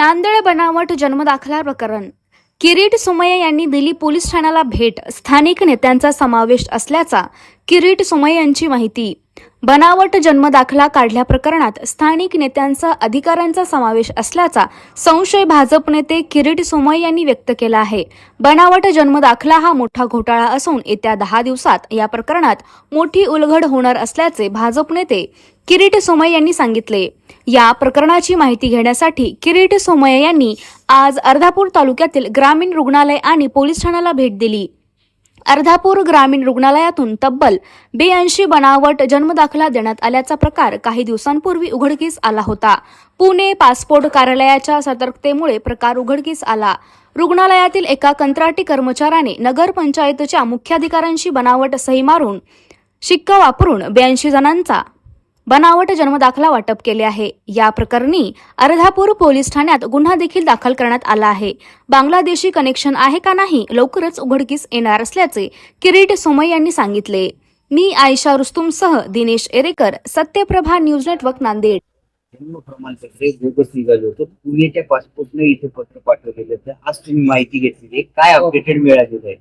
नांदेड बनावट जन्मदाखला प्रकरण. किरीट सुमय यांनी दिली पोलीस ठाण्याला भेट. स्थानिक नेत्यांचा समावेश असल्याचा किरीट सुमय यांची माहिती. बनावट जन्मदाखला काढल्या प्रकरणात स्थानिक नेत्यांचा अधिकाऱ्यांचा समावेश असल्याचा संशय भाजप नेते किरीट सोमय यांनी व्यक्त केला आहे. बनावट जन्मदाखला हा मोठा घोटाळा असून येत्या दहा दिवसात या प्रकरणात मोठी उलघड होणार असल्याचे भाजप नेते किरीट सोमय यांनी सांगितले. या प्रकरणाची माहिती घेण्यासाठी किरीट सोमय यांनी आज अर्धापूर तालुक्यातील ग्रामीण रुग्णालय आणि पोलीस ठाण्याला भेट दिली. अर्धापूर ग्रामीण रुग्णालयातून तब्बल बेऐंशी बनावट जन्मदाखला देण्यात आल्याचा प्रकार काही दिवसांपूर्वी उघडकीस आला होता. पुणे पासपोर्ट कार्यालयाच्या सतर्कतेमुळे प्रकार उघडकीस आला. रुग्णालयातील एका कंत्राटी कर्मचाऱ्याने नगरपंचायतच्या मुख्याधिकाऱ्यांशी बनावट सही मारून शिक्का वापरून ब्याऐंशी जणांचा बनावट जन्मदाखला वाटप केले आहे. या प्रकरणी अर्धापूर पोलीस ठाण्यात गुन्हा देखील दाखल करण्यात आला आहे. बांगलादेशी कनेक्शन आहे का नाही लवकरच उघडकीस येणार असल्याचे किरीट सोमय यांनी सांगितले. मी आयशा रुस्तुमसह दिनेश एरेकर सत्यप्रभा न्यूज नेटवर्क नांदेड. जन्म प्रमाणपत्र बोगस निघालं होतं. पुण्याच्या पासपोर्टनं इथे पत्र पाठवलेलं तर आज तुम्ही माहिती घेतलेली आहे. काय अपडेटेड मिळालेलं आहे?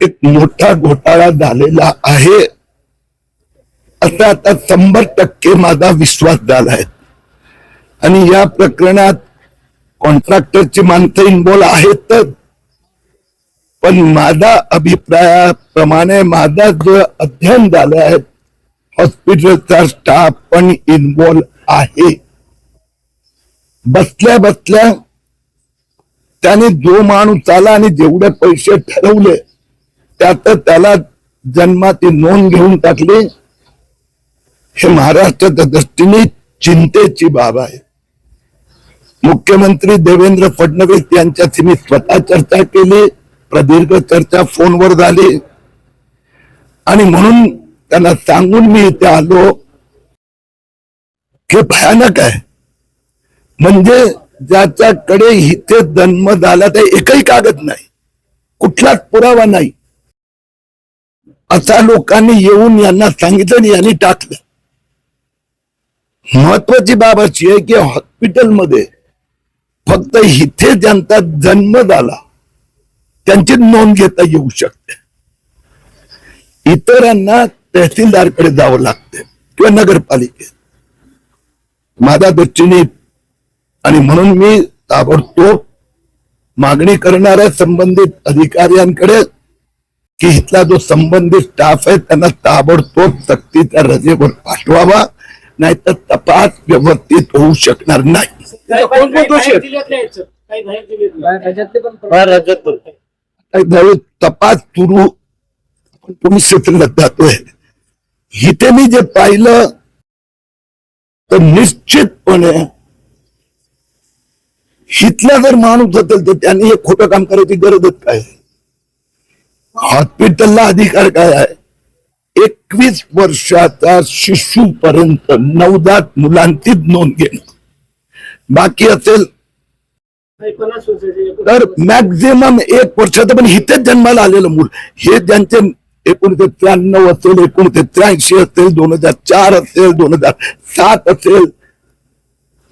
एक मोठा घोटाळा झालेला आहे. असा आता शंभर टक्के माझा विश्वास झाला आहे. आणि या प्रकरणात कॉन्ट्रॅक्टरची माणसं इन्व्हॉल्व आहेतच पण माझा अभिप्रायाप्रमाणे माझा जो अध्ययन झालं आहे हॉस्पिटलचा स्टाफ पण इन्व्हॉल्व आहे. बसल्या बसल्या त्याने जो माणूस आला आणि जेवढे पैसे ठरवले त्यात त्याला जन्माची नोंद घेऊन टाकली. हे महाराष्ट्राच्या दृष्टीने चिंतेची बाब आहे. मुख्यमंत्री देवेंद्र फडणवीस यांच्याशी मी स्वतः चर्चा केली प्रदीर्घ चर्चा फोनवर झाली. आणि म्हणून त्यांना सांगून मी इथे आलो. हे भयानक आहे. म्हणजे ज्याच्याकडे इथे जन्म झाला ते एकही कागद नाही. कुठलाच पुरावा नाही. असा लोकांनी येऊन यांना सांगितलं आणि यांनी टाकलं. महत्वाची बाब अशी आहे की हॉस्पिटलमध्ये फक्त इथे ज्यांचा जन्म झाला त्यांची नोंद घेता येऊ शकते. इतरांना तहसीलदारकडे जावं लागते किंवा नगरपालिकेत. माझ्या दृष्टीने आणि म्हणून मी ताबडतोब मागणी करणाऱ्या संबंधित अधिकाऱ्यांकडे की इथला जो संबंधित स्टाफ आहे त्यांना ताबडतोब सक्तीच्या रजेवर पाठवावा. नाहीतर तपास व्यवस्थित होऊ शकणार नाही. कोण कोण दोषी आहेत? राज्यात पण. ज्यावेळी तपास सुरू. तुम्ही क्षेत्रात जातोय इथे मी जे पाहिलं तर निश्चितपणे इथला जर माणूस असेल तर त्यांनी हे खोटं काम करायची गरजच काय हॉस्पिटलला अधिकार काय आहे? एकवीस वर्षाचा शिशूपर्यंत नवदात मुलांचीच मुलांची नोंद घेणं. बाकी असेल तर मॅक्झिमम एक वर्षाचं पण इथेच जन्माला आलेलं मूल. हे ज्यांचे एकोणीसशे त्र्याण्णव असेल एकोणीसशे त्र्याऐंशी असेल दोन हजार चार असेल दोन हजार सात असेल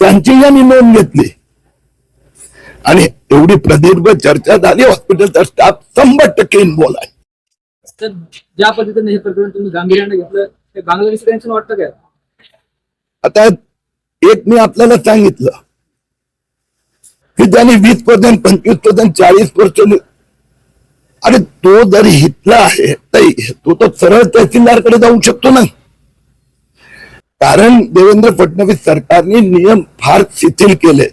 त्यांची यांनी नोंद घेतली. आणि एवढी प्रदीर्घ चर्चा झाली हॉस्पिटलचा स्टाफ शंभर टक्के इन्व्हॉल्व आहे. तर ज्या पद्धतीने हे प्रकरण तुम्ही गांभीर्याने घेतलं ते बांगलादेशी त्यांचं वाटतं काय आता एक मी आपल्याला सांगितलं की त्याने वीस पर्सेंट पंचवीस पर्सेंट चाळीस पर्सेंट अरे तो जर हितला आहे तर तो तर सरळ तहसीलदारकडे जाऊ शकतो ना. कारण देवेंद्र फडणवीस सरकारने नियम फार शिथिल केले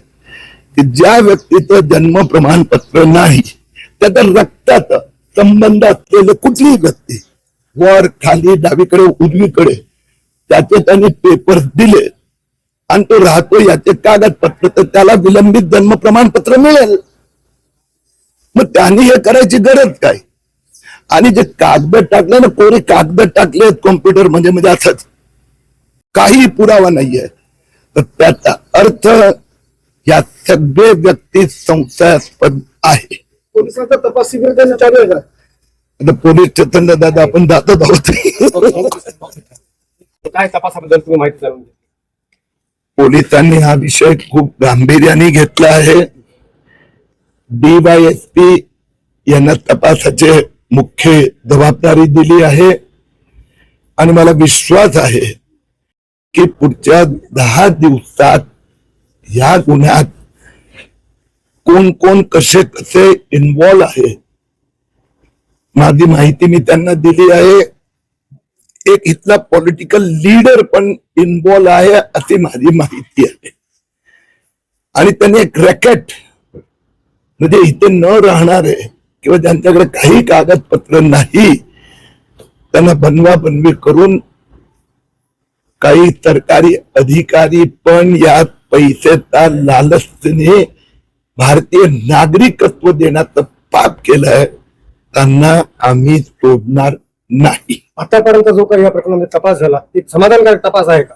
की ज्या व्यक्तीचं जन्म प्रमाणपत्र नाही त्याचं रक्ताचं संबंध असलेले कुठलीही व्यक्ती वर खाली डावीकडे उजवीकडे त्याचे त्यांनी पेपर दिले. आणि तो राहतो याचे कागदपत्र तर त्याला विलंबित जन्म प्रमाणपत्र मिळेल. मग त्यांनी हे करायची गरज काय? आणि जे कागद टाकले ना कोणी कागद टाकले कॉम्प्युटर म्हणजे म्हणजे असंच. काही पुरावा नाहीये. तर त्याचा अर्थ या सगळे व्यक्ती संशयास्पद आहे. पोलिसांचा तपास शिबिर त्यांना चालू आहे का? आता पोलीस स्टेशन दादा आपण जातच आहोत काय तपासाबद्दल तुम्ही माहिती जाणून घ्या. पोलिसांनी हा विषय खूप गांभीर्याने घेतला आहे. डीवायएसपी यांना तपासाचे मुख्य जबाबदारी दिली आहे. आणि मला विश्वास आहे की पुढच्या दहा दिवसात या गुन्ह्यात कोण कोण कसे कसे इन्व्हॉल्व आहे? माझी माहिती मी त्यांना दिली आहे. एक इथला पॉलिटिकल लीडर पण इन्व्हॉल्व आहे अशी माझी माहिती आहे. आणि त्यांनी एक रॅकेट म्हणजे इथे न राहणारे किंवा ज्यांच्याकडे काही कागदपत्र नाही त्यांना बनवा बनवी करून काही सरकारी अधिकारी पण यात पैशाचा लालचने भारतीय नागरिकत्व देण्याचं पाप केलंय त्यांना आम्ही सोडणार नाही. आतापर्यंत जो काही या प्रकरणामध्ये तपास झाला ते समाधानकारक तपास आहे का?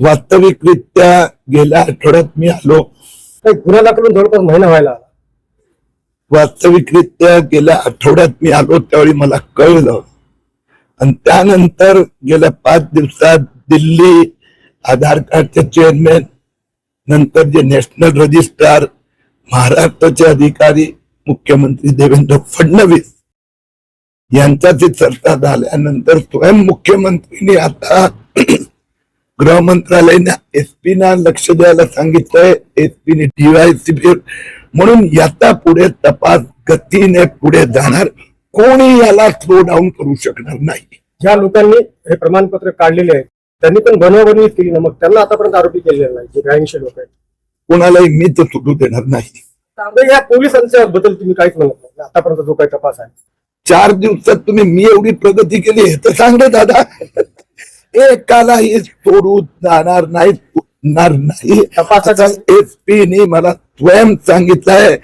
वास्तविकरित्या गेल्या आठवड्यात मी आलो. काही गुन्हा दाखल जवळपास महिना व्हायला आला. वास्तविकरित्या गेल्या आठवड्यात मी आलो त्यावेळी मला कळलं. आणि त्यानंतर गेल्या पाच दिवसात दिल्ली आधार कार्डचे चेअरमॅन नंतर जे नॅशनल रजिस्ट्रार महाराष्ट्राचे अधिकारी मुख्यमंत्री देवेंद्र फडणवीस यांच्याची चर्चा झाल्यानंतर स्वयं मुख्यमंत्रीने आता गृह मंत्रालयाने एसपीना लक्ष द्यायला सांगितलंय. एसपीने डीवायसी म्हणून याचा पुढे तपास गतीने पुढे जाणार. कोणी याला स्लो डाऊन करू शकणार नाही. ज्या लोकांनी हे प्रमाणपत्र काढलेले आहे त्यांनी पण बनवाबनवी केली ना मग त्यांना आतापर्यंत आरोपी केलेला नाही जे ब्याऐंशी लोक आहेत. कोणालाही मी तर सुटू देणार नाही. तर या पोलिसांच्या बद्दल तुम्ही काहीच म्हणत नाही. आतापर्यंत जो काही तपास आहे. चार दिवसात तुम्ही मी एवढी प्रगती केली हे तर सांगले दादा. एकालाही सोडू जाणार नाही सुटणार नाही. तपासाचा एसपी ने मला स्वयं सांगितलंय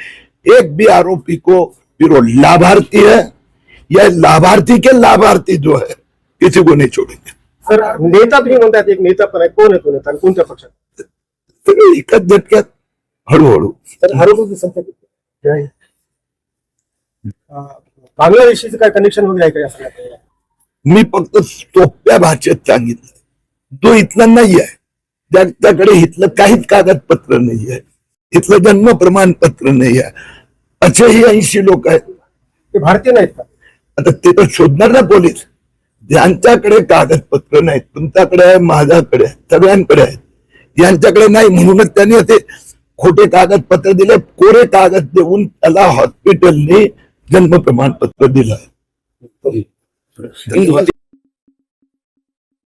एक भी आरोपी को फिर वो लाभार्थी है. या लाभार्थी के लाभार्थी जो है किसी को नहीं छोड़ेंगे. सर नेता तुम्ही म्हणतात एक नेता पण आहे. कोण आहे तो नेता आणि कोणत्या पक्षात? सगळे एकाच झटक्यात हळूहळू. तर आरोपी संख्या किती? अं, बांगलादेशीचं काय कनेक्शन वगैरे आहे का या सगळ्यात मी फक्त सोप्या भाषेत सांगितलं. जो इथला नाही आहे ज्याच्याकडे इथलं काहीच कागदपत्र नाही आहे इथलं जन्म प्रमाणपत्र नाही आहे असेही ऐंशी लोक आहेत. ते भारतीय नाहीत का? आता ते तर शोधणार ना पोलीस. ज्यांच्याकडे कागदपत्र नाहीत तुमच्याकडे आहे माझ्याकडे आहे सगळ्यांकडे आहेत. यांच्याकडे नाही म्हणूनच त्यांनी असे खोटे कागदपत्र दिले कोरे कागद देऊन त्याला हॉस्पिटलने जन्म प्रमाणपत्र दिलं